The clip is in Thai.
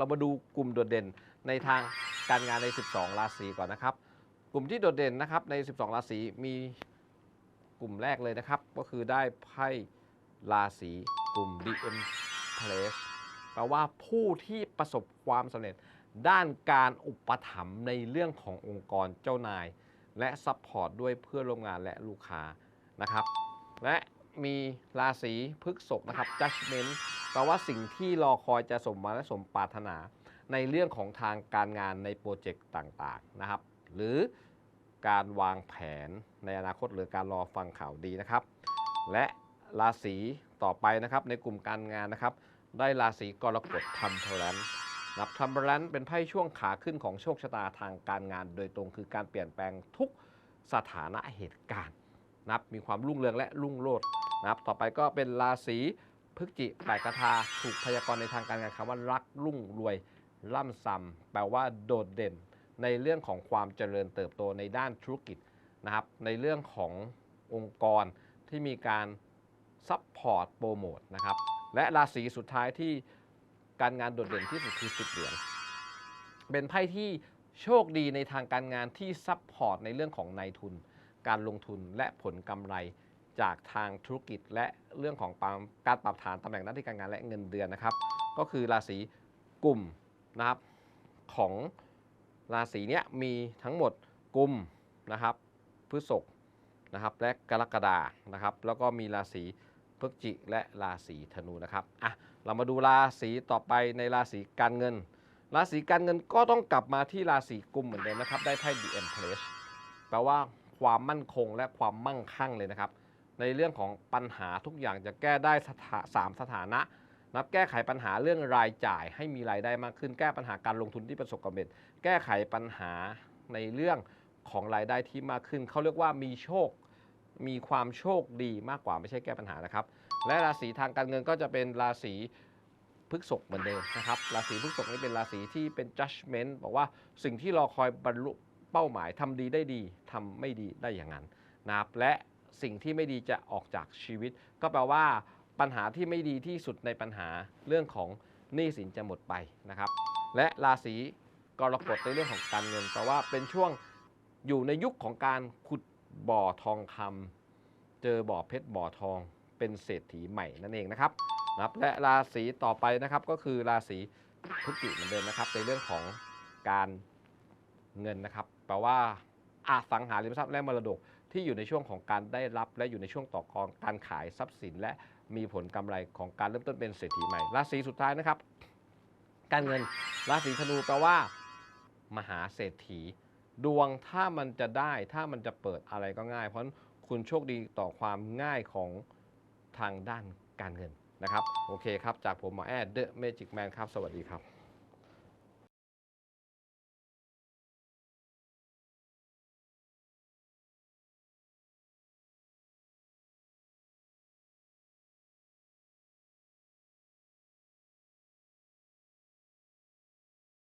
เรามาดูกลุ่มโดดเด่นในทางการงานใน 12 ราศีก่อนนะครับ กลุ่มที่โดดเด่นนะครับใน 12 ราศีมีกลุ่มแรกเลยนะครับ ก็คือได้ไพ่ราศีกลุ่ม DM Place แปลว่าผู้ที่ประสบความสำเร็จด้านการอุปถัมภ์ในเรื่องขององค์กรเจ้านาย และซัพพอร์ตด้วยเพื่อนร่วมงานและลูกค้านะครับ และ มีราศีพฤษภนะครับ judgment แปลว่าสิ่งที่รอคอยจะสมหวังและสมปรารถนา ในเรื่องของทางการงานในโปรเจกต์ต่างๆนะครับ หรือการวางแผนในอนาคตหรือการรอฟังข่าวดีนะครับ และราศีต่อไปนะครับ ในกลุ่มการงานนะครับ ได้ราศีกรกฎทัมเพลนนับทัมเพลนเป็นไพ่ช่วงขาขึ้นของโชคชะตาทางการงาน โดยตรงคือการเปลี่ยนแปลงทุกสถานะเหตุการณ์นับมีความรุ่งเรืองและรุ่งโรจน์ นะครับ ต่อไปก็เป็นราศีพฤศจิแปลกทาถูกพยากรณ์ในทางการงานคำว่ารักรุ่งรวยร่ำซ้ำแปลว่าโดดเด่น ในเรื่องของความเจริญเติบโตในด้านธุรกิจนะครับ ในเรื่องขององค์กรที่มีการซัพพอร์ตโปรโมทนะครับ และราศีสุดท้ายที่การงานโดดเด่นที่สุดคือสิบเหรียญเป็นไพ่ที่โชคดีในทางการงานที่ซัพพอร์ตในเรื่องของนายทุน การลงทุนและผลกำไร จากทางธุรกิจและเรื่องของการการปรับฐานตำแหน่งหน้าที่การงานและเงินเดือนนะครับ ก็คือราศีกลุ่มนะครับของราศีเนี้ยมีทั้งหมดกุมนะครับพฤษภนะครับและกรกฎานะครับ แล้วก็มีราศีพฤศจิและราศีธนูนะครับอะเรามาดูราศีต่อไปในราศีการเงิน ราศีการเงินก็ต้องกลับมาที่ราศีกุมเหมือนเดิมนะครับ ได้ไพ่ The Empress แปลว่าความมั่นคงและความมั่งคั่งเลยนะครับ ในเรื่องของปัญหาทุกอย่างจะแก้ได้สาสามสถานะนับแก้ไขปัญหาเรื่องรายจ่ายให้มีรายได้มากขึ้น แก้ปัญหาการลงทุนที่ประสบความสำเร็จ แก้ไขปัญหาในเรื่องของรายได้ที่มากขึ้น เขาเรียกว่ามีโชค มีความโชคดีมากกว่าไม่ใช่แก้ปัญหานะครับ และราศีทางการเงินก็จะเป็นราศีพฤษภเหมือนเดิมนะครับ ราศีพฤษภนี่เป็นราศีที่เป็น judgment บอกว่าสิ่งที่รอคอยบรรลุเป้าหมายทำดีได้ดีทำไม่ดีได้อย่างนั้นนะครับและ สิ่งที่ไม่ดีจะออกจากชีวิต ก็แปลว่าปัญหาที่ไม่ดีที่สุดในปัญหาเรื่องของหนี้สินจะหมดไปนะครับ และราศีกรกฎในเรื่องของการเงินแปลว่าเป็นช่วงอยู่ในยุคของการขุดบ่อทองคำเจอบ่อเพชรบ่อทอง เป็นเศรษฐีใหม่นั่นเองนะครับนะครับและราศีต่อไปนะครับก็คือราศีพฤศจิเหมือนเดิมนะครับ ในเรื่องของการเงินนะครับแปลว่าอาสังหาริมทรัพย์และมรดก ที่อยู่ในช่วงของการได้รับ และอยู่ในช่วงต่อกรการขายทรัพย์สิน และมีผลกำไรของการเริ่มต้นเป็นเศรษฐีใหม่ราศีสุดท้ายนะครับ การเงินราศีธนูแปลว่า มหาเศรษฐี ดวงถ้ามันจะได้ถ้ามันจะเปิดอะไรก็ง่าย เพราะคุณโชคดีต่อความง่ายของทางด้านการเงินนะครับ โอเคครับ จากผมหมอแอดเดอะเมจิกแมนครับ สวัสดีครับ